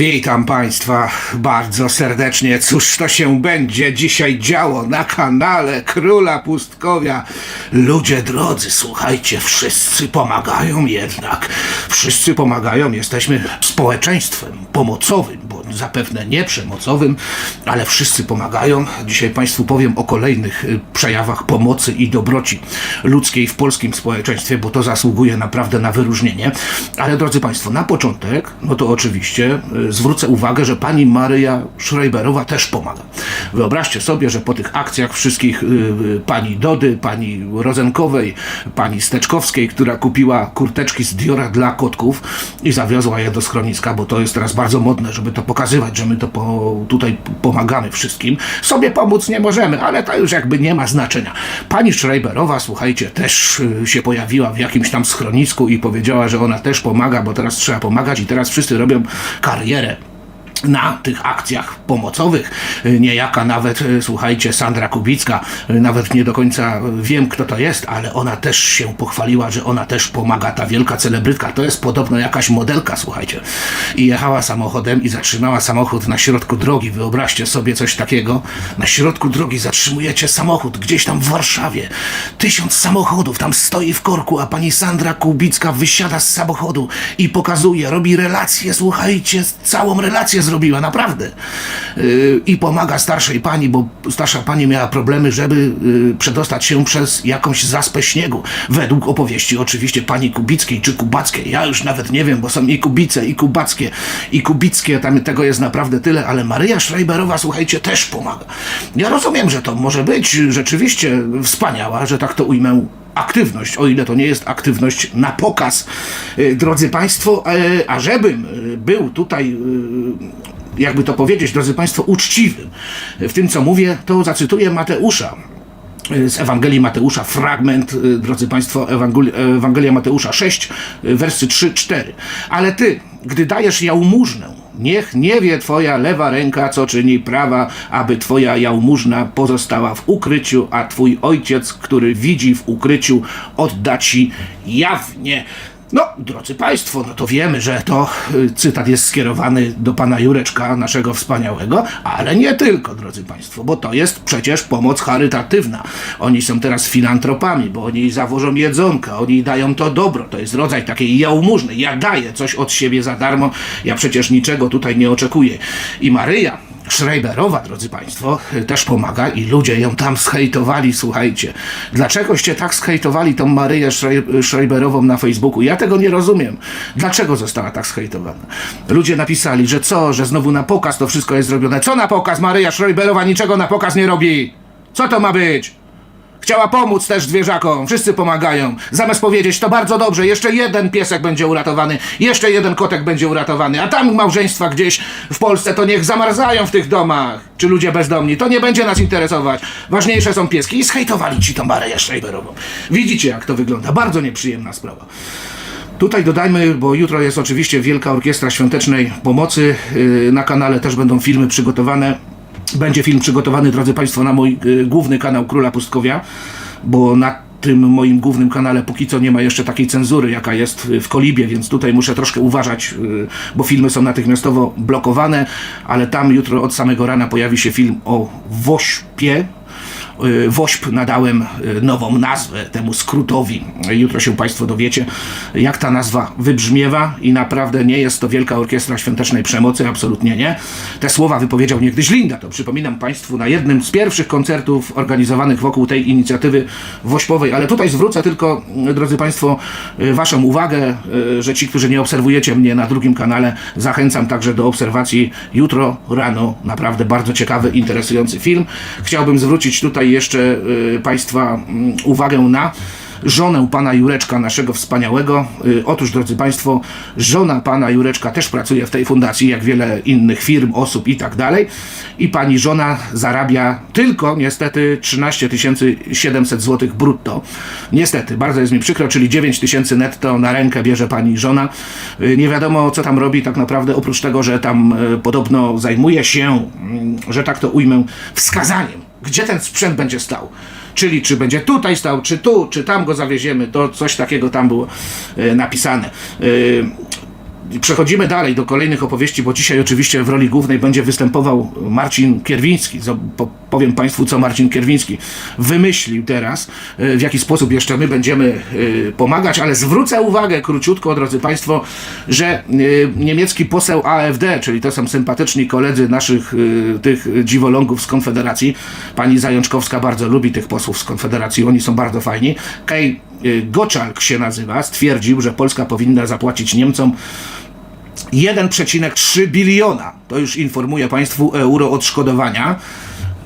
Witam Państwa bardzo serdecznie. Cóż to się będzie dzisiaj działo na kanale Króla Pustkowia? Ludzie drodzy, słuchajcie, wszyscy pomagają jednak. Wszyscy pomagają, jesteśmy społeczeństwem pomocowym, zapewne nie przemocowym, ale wszyscy pomagają. Dzisiaj Państwu powiem o kolejnych y, przejawach pomocy i dobroci ludzkiej w polskim społeczeństwie, bo to zasługuje naprawdę na wyróżnienie. Ale drodzy Państwo, na początek, no to oczywiście y, zwrócę uwagę, że pani Maryja Schreiberowa też pomaga. Wyobraźcie sobie, że po tych akcjach wszystkich y, pani Dody, pani Rozenkowej, pani Steczkowskiej, która kupiła kurteczki z Diora dla kotków i zawiozła je do schroniska, bo to jest teraz bardzo modne, żeby to pokazywać, że my to po, tutaj pomagamy wszystkim. Sobie pomóc nie możemy, ale to już jakby nie ma znaczenia. Pani Schreiberowa, słuchajcie, też y, się pojawiła w jakimś tam schronisku i powiedziała, że ona też pomaga, bo teraz trzeba pomagać i teraz wszyscy robią karierę na tych akcjach pomocowych. Y, Niejaka nawet, y, słuchajcie, Sandra Kubicka, y, nawet nie do końca wiem, kto to jest, ale ona też się pochwaliła, że ona też pomaga, ta wielka celebrytka. To jest podobno jakaś modelka, słuchajcie. I jechała samochodem i zatrzymała samochód na środku drogi. Wyobraźcie sobie coś takiego. Na środku drogi zatrzymujecie samochód gdzieś tam w Warszawie. Tysiąc samochodów tam stoi w korku, a pani Sandra Kubicka wysiada z samochodu i pokazuje, robi relacje, słuchajcie, całą relację zrobiła, naprawdę. Yy, I pomaga starszej pani, bo starsza pani miała problemy, żeby yy, przedostać się przez jakąś zaspę śniegu. Według opowieści oczywiście pani Kubickiej czy Kubackiej. Ja już nawet nie wiem, bo są i Kubice, i Kubackie, i Kubickie, tam tego jest naprawdę tyle, ale Maryja Schreiberowa, słuchajcie, też pomaga. Ja rozumiem, że to może być rzeczywiście wspaniała, że tak to ujmę, aktywność, o ile to nie jest aktywność na pokaz, y, drodzy Państwo, e, a żebym y, był tutaj, jakby to powiedzieć, drodzy Państwo, uczciwym w tym, co mówię, to zacytuję Mateusza z Ewangelii Mateusza, fragment, y, drodzy Państwo, Ewangeli- Ewangelia Mateusza 6, y, wersy 3-4. Ale Ty, gdy dajesz jałmużnę, niech nie wie Twoja lewa ręka, co czyni prawa, aby Twoja jałmużna pozostała w ukryciu, a Twój ojciec, który widzi w ukryciu, odda Ci jawnie. No, drodzy Państwo, no to wiemy, że to y, cytat jest skierowany do pana Jureczka, naszego wspaniałego, ale nie tylko, drodzy Państwo, bo to jest przecież pomoc charytatywna. Oni są teraz filantropami, bo oni zawożą jedzonka, oni dają to dobro, to jest rodzaj takiej jałmużny. Ja daję coś od siebie za darmo, ja przecież niczego tutaj nie oczekuję. I Maryja, Schreiberowa, drodzy Państwo, też pomaga i ludzie ją tam schejtowali, słuchajcie. Dlaczegoście tak schejtowali tą Maryję Schrei- Schreiberową na Facebooku? Ja tego nie rozumiem. Dlaczego została tak schejtowana? Ludzie napisali, że co, że znowu na pokaz to wszystko jest zrobione. Co na pokaz? Maryja Schreiberowa niczego na pokaz nie robi. Co to ma być? Chciała pomóc też zwierzakom, wszyscy pomagają. Zamiast powiedzieć, to bardzo dobrze, jeszcze jeden piesek będzie uratowany, jeszcze jeden kotek będzie uratowany, a tam małżeństwa gdzieś w Polsce to niech zamarzają w tych domach, czy ludzie bezdomni, to nie będzie nas interesować. Ważniejsze są pieski i schejtowali ci tą Maryję Schreiberową. Widzicie jak to wygląda, bardzo nieprzyjemna sprawa. Tutaj dodajmy, bo jutro jest oczywiście Wielka Orkiestra Świątecznej Pomocy. Yy, Na kanale też będą filmy przygotowane. Będzie film przygotowany, drodzy Państwo, na mój yy, główny kanał Króla Pustkowia, bo na tym moim głównym kanale póki co nie ma jeszcze takiej cenzury, jaka jest w Kolibie, więc tutaj muszę troszkę uważać, yy, bo filmy są natychmiastowo blokowane, ale tam jutro od samego rana pojawi się film o Wośpie, y, WOŚP nadałem y, nową nazwę temu skrótowi. Jutro się Państwo dowiecie, jak ta nazwa wybrzmiewa i naprawdę nie jest to Wielka Orkiestra Świątecznej Przemocy, absolutnie nie. Te słowa wypowiedział niegdyś Linda, to przypominam Państwu na jednym z pierwszych koncertów organizowanych wokół tej inicjatywy WOŚPowej, ale tutaj zwrócę tylko, y, drodzy Państwo, y, Waszą uwagę, y, że ci, którzy nie obserwujecie mnie na drugim kanale, zachęcam także do obserwacji jutro rano. Naprawdę bardzo ciekawy, interesujący film. Chciałbym zwrócić tutaj jeszcze y, Państwa mm, uwagę na żonę pana Jureczka, naszego wspaniałego. Y, Otóż, drodzy Państwo, żona pana Jureczka też pracuje w tej fundacji, jak wiele innych firm, osób i tak dalej. I pani żona zarabia tylko, niestety, 13 700 zł brutto. Niestety, bardzo jest mi przykro, czyli 9 tysięcy netto na rękę bierze pani żona. Y, Nie wiadomo, co tam robi tak naprawdę, oprócz tego, że tam podobno zajmuje się, mm, że tak to ujmę, wskazaniem, gdzie ten sprzęt będzie stał. Czyli czy będzie tutaj stał, czy tu, czy tam go zawieziemy, to coś takiego tam było e, napisane. Przechodzimy dalej do kolejnych opowieści, bo dzisiaj oczywiście w roli głównej będzie występował Marcin Kierwiński. Powiem Państwu, co Marcin Kierwiński wymyślił teraz, e, w jaki sposób jeszcze my będziemy e, pomagać, ale zwrócę uwagę króciutko, drodzy Państwo, że e, niemiecki poseł AfD, czyli to są sympatyczni koledzy naszych tych dziwolągów z Konfederacji, pani Zajączkowska bardzo lubi tych posłów z Konfederacji, oni są bardzo fajni. Kej Goczalk się nazywa, stwierdził, że Polska powinna zapłacić Niemcom 1,3 biliona, to już informuję Państwu, euro odszkodowania.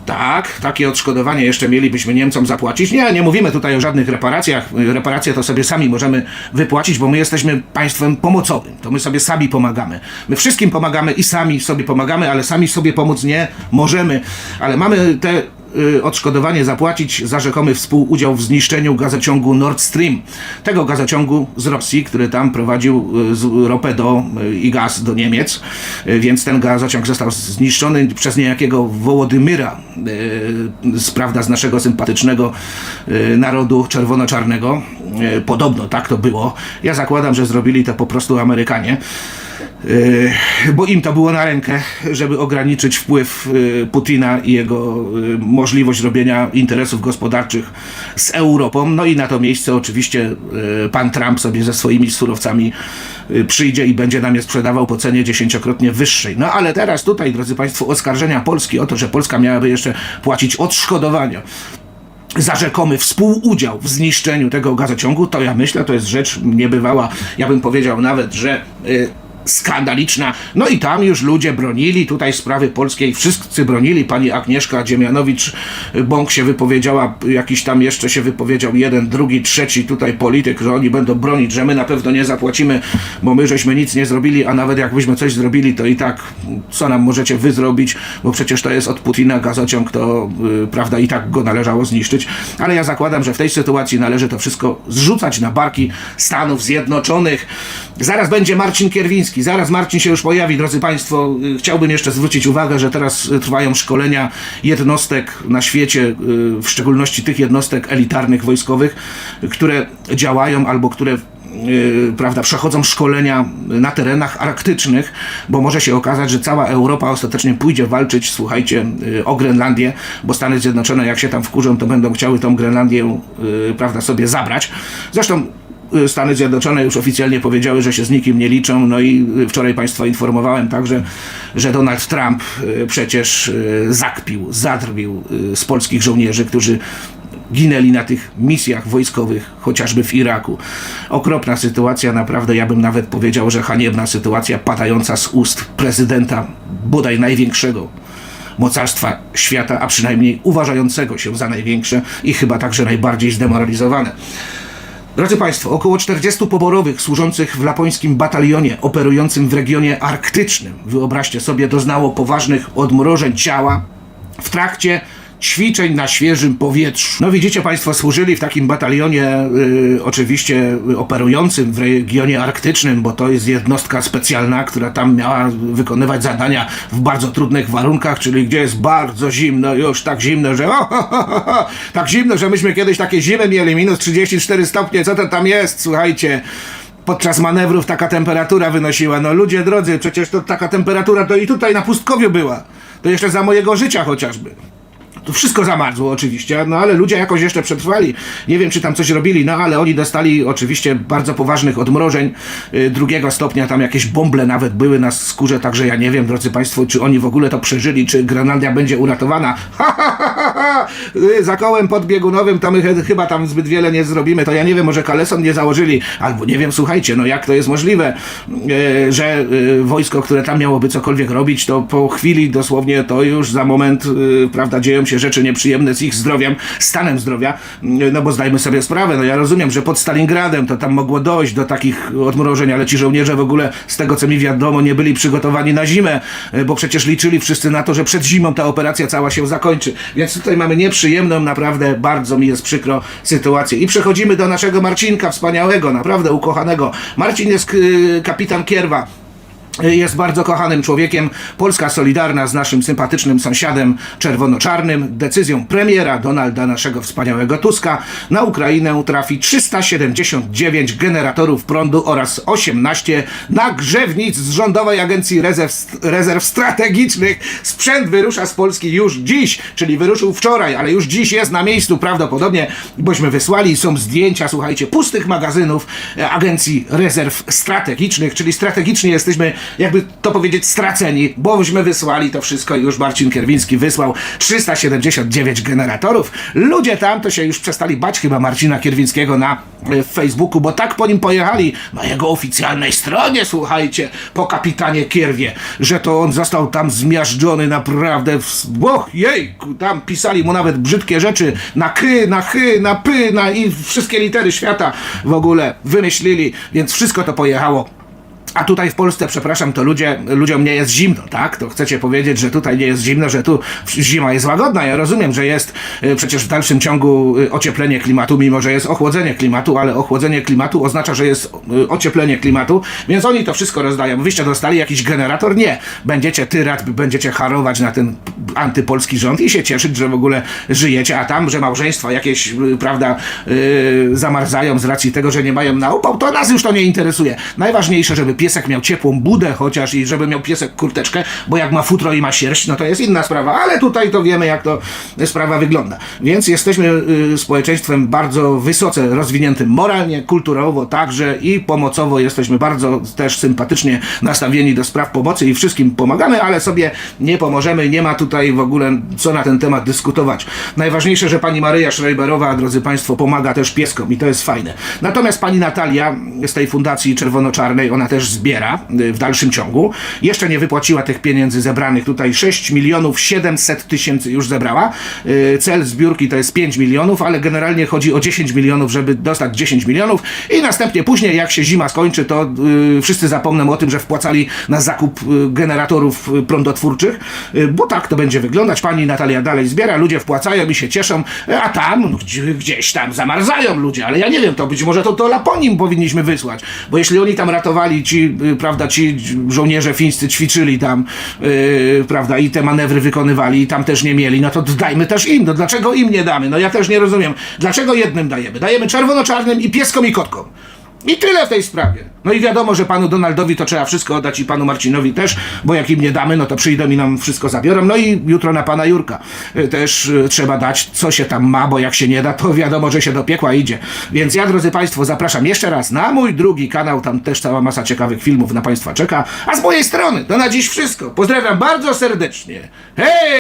Tak, takie odszkodowanie jeszcze mielibyśmy Niemcom zapłacić. Nie, nie mówimy tutaj o żadnych reparacjach. Reparacje to sobie sami możemy wypłacić, bo my jesteśmy państwem pomocowym. To my sobie sami pomagamy. My wszystkim pomagamy i sami sobie pomagamy, ale sami sobie pomóc nie możemy. Ale mamy te y, odszkodowanie zapłacić za rzekomy współudział w zniszczeniu gazociągu Nord Stream. Tego gazociągu z Rosji, który tam prowadził y, ropę do, y, i gaz do Niemiec, Y, więc ten gazociąg został zniszczony przez niejakiego Wołodymyra, y, z, prawda, z naszego sympatycznego y, narodu czerwono-czarnego. Y, Podobno tak to było. Ja zakładam, że zrobili to po prostu Amerykanie. Yy, bo im to było na rękę, żeby ograniczyć wpływ yy, Putina i jego yy, możliwość robienia interesów gospodarczych z Europą. No i na to miejsce oczywiście pan Trump sobie ze swoimi surowcami przyjdzie i będzie nam je sprzedawał po cenie dziesięciokrotnie wyższej. No ale teraz tutaj, drodzy Państwo, oskarżenia Polski o to, że Polska miałaby jeszcze płacić odszkodowania za rzekomy współudział w zniszczeniu tego gazociągu, to ja myślę, to jest rzecz niebywała. Ja bym powiedział nawet, że y, skandaliczna. No i tam już ludzie bronili tutaj sprawy polskiej, wszyscy bronili. Pani Agnieszka Dziemianowicz-Bąk się wypowiedziała, jakiś tam jeszcze się wypowiedział jeden, drugi, trzeci tutaj polityk, że oni będą bronić, że my na pewno nie zapłacimy, bo my żeśmy nic nie zrobili, a nawet jakbyśmy coś zrobili, to i tak co nam możecie wy zrobić, bo przecież to jest od Putina gazociąg, to y, prawda i tak go należało zniszczyć. Ale ja zakładam, że w tej sytuacji należy to wszystko zrzucać na barki Stanów Zjednoczonych. Zaraz będzie Marcin Kierwiński, zaraz Marcin się już pojawi, drodzy Państwo. Y, Chciałbym jeszcze zwrócić uwagę, że teraz y, trwają szkolenia jednostek na świecie, y, w szczególności tych jednostek elitarnych wojskowych, które działają albo które prawda, przechodzą szkolenia na terenach arktycznych, bo może się okazać, że cała Europa ostatecznie pójdzie walczyć, słuchajcie, o Grenlandię, bo Stany Zjednoczone, jak się tam wkurzą, to będą chciały tą Grenlandię, prawda, sobie zabrać. Zresztą Stany Zjednoczone już oficjalnie powiedziały, że się z nikim nie liczą, no i yy, wczoraj Państwa informowałem także, że Donald Trump yy, przecież zakpił, zadrwił z polskich żołnierzy, którzy ginęli na tych misjach wojskowych, chociażby w Iraku. Okropna sytuacja, naprawdę ja bym nawet powiedział, że haniebna sytuacja padająca z ust prezydenta bodaj największego mocarstwa świata, a przynajmniej uważającego się za największe i chyba także najbardziej zdemoralizowane. Drodzy Państwo, około 40 poborowych służących w lapońskim batalionie operującym w regionie arktycznym, wyobraźcie sobie, doznało poważnych odmrożeń ciała w trakcie ćwiczeń na świeżym powietrzu. No widzicie Państwo, służyli w takim batalionie y, oczywiście operującym w regionie arktycznym, bo to jest jednostka specjalna, która tam miała wykonywać zadania w bardzo trudnych warunkach, czyli gdzie jest bardzo zimno, już tak zimno, że o, ho, ho, ho, tak zimno, że myśmy kiedyś takie zimy mieli, minus 34 stopnie, co to tam jest, słuchajcie. Podczas manewrów taka temperatura wynosiła. No ludzie drodzy, przecież to taka temperatura to i tutaj na pustkowiu była. To jeszcze za mojego życia chociażby. To wszystko zamarzło oczywiście, no ale ludzie jakoś jeszcze przetrwali. Nie wiem, czy tam coś robili, no ale oni dostali oczywiście bardzo poważnych odmrożeń y, drugiego stopnia, tam jakieś bąble nawet były na skórze, także ja nie wiem, drodzy Państwo, czy oni w ogóle to przeżyli, czy Grenlandia będzie uratowana. Ha, ha, ha, ha. Y, Za kołem podbiegunowym to my he- chyba tam zbyt wiele nie zrobimy, to ja nie wiem, może kaleson nie założyli, albo nie wiem, słuchajcie, no jak to jest możliwe, y, że y, wojsko, które tam miałoby cokolwiek robić, to po chwili dosłownie to już za moment, y, prawda, dzieją się rzeczy nieprzyjemne z ich zdrowiem, stanem zdrowia, y, no bo zdajmy sobie sprawę, no ja rozumiem, że pod Stalingradem to tam mogło dojść do takich odmrożeń, ale ci żołnierze w ogóle, z tego co mi wiadomo, nie byli przygotowani na zimę, y, bo przecież liczyli wszyscy na to, że przed zimą ta operacja cała się zakończy. Więc tutaj mamy nieprzyjemną, naprawdę bardzo mi jest przykro sytuację. I przechodzimy do naszego Marcinka, wspaniałego, naprawdę ukochanego. Marcin jest kapitan Kierwa. Jest bardzo kochanym człowiekiem. Polska solidarna z naszym sympatycznym sąsiadem czerwono-czarnym. Decyzją premiera Donalda, naszego wspaniałego Tuska, na Ukrainę trafi 379 generatorów prądu oraz 18 nagrzewnic z Rządowej Agencji Rezerw, Rezerw Strategicznych. Sprzęt wyrusza z Polski już dziś, czyli wyruszył wczoraj, ale już dziś jest na miejscu prawdopodobnie, bośmy wysłali. Są zdjęcia, słuchajcie, pustych magazynów e, Agencji Rezerw Strategicznych, czyli strategicznie jesteśmy, jakby to powiedzieć, straceni, bośmy wysłali to wszystko i już Marcin Kierwiński wysłał 379 generatorów. Ludzie tam to się już przestali bać chyba Marcina Kierwińskiego na e, Facebooku, bo tak po nim pojechali na jego oficjalnej stronie, słuchajcie, po kapitanie Kierwie, że to on został tam zmiażdżony naprawdę w... Och, jejku, tam pisali mu nawet brzydkie rzeczy na ky, na chy, na py, na i wszystkie litery świata w ogóle wymyślili, więc wszystko to pojechało a tutaj w Polsce, przepraszam, to ludzie, ludziom nie jest zimno, tak? To chcecie powiedzieć, że tutaj nie jest zimno, że tu zima jest łagodna. Ja rozumiem, że jest y, przecież w dalszym ciągu y, ocieplenie klimatu, mimo że jest ochłodzenie klimatu, ale ochłodzenie klimatu oznacza, że jest y, ocieplenie klimatu, więc oni to wszystko rozdają. Wyście dostali jakiś generator? Nie. Będziecie tyrat, będziecie harować na ten antypolski rząd i się cieszyć, że w ogóle żyjecie, a tam, że małżeństwa jakieś, prawda, y, zamarzają z racji tego, że nie mają na upał, to nas już to nie interesuje. Najważniejsze, żeby piesek miał ciepłą budę chociaż i żeby miał piesek kurteczkę, bo jak ma futro i ma sierść, no to jest inna sprawa, ale tutaj to wiemy, jak to sprawa wygląda. Więc jesteśmy y, społeczeństwem bardzo wysoce rozwiniętym moralnie, kulturowo także i pomocowo jesteśmy bardzo też sympatycznie nastawieni do spraw pomocy i wszystkim pomagamy, ale sobie nie pomożemy, nie ma tutaj w ogóle co na ten temat dyskutować. Najważniejsze, że pani Maryja Schreiberowa, drodzy Państwo, pomaga też pieskom i to jest fajne. Natomiast pani Natalia z tej Fundacji Czerwono-Czarnej, ona też zbiera y, w dalszym ciągu. Jeszcze nie wypłaciła tych pieniędzy zebranych. Tutaj 6 milionów 700 tysięcy już zebrała. Y, Cel zbiórki to jest 5 milionów, ale generalnie chodzi o 10 milionów, żeby dostać 10 milionów i następnie później, jak się zima skończy, to y, wszyscy zapomną o tym, że wpłacali na zakup generatorów prądotwórczych, bo tak to będzie wyglądać. Pani Natalia dalej zbiera, ludzie wpłacają i się cieszą, a tam, no, gdzie- gdzieś tam zamarzają ludzie, ale ja nie wiem, to być może to, to Laponim powinniśmy wysłać, bo jeśli oni tam ratowali, ci, y, prawda, ci żołnierze fińscy ćwiczyli tam, y, prawda, i te manewry wykonywali i tam też nie mieli, no to dajmy też im, no dlaczego im nie damy? No ja też nie rozumiem, dlaczego jednym dajemy? Dajemy czerwono-czarnym i pieskom i kotkom. I tyle w tej sprawie. No i wiadomo, że panu Donaldowi to trzeba wszystko oddać i panu Marcinowi też, bo jak im nie damy, no to przyjdą i nam wszystko zabiorą. No i jutro na pana Jurka y, też y, trzeba dać, co się tam ma, bo jak się nie da, to wiadomo, że się do piekła idzie. Więc ja, drodzy państwo, zapraszam jeszcze raz na mój drugi kanał, tam też cała masa ciekawych filmów na państwa czeka. A z mojej strony to na dziś wszystko. Pozdrawiam bardzo serdecznie. Hej!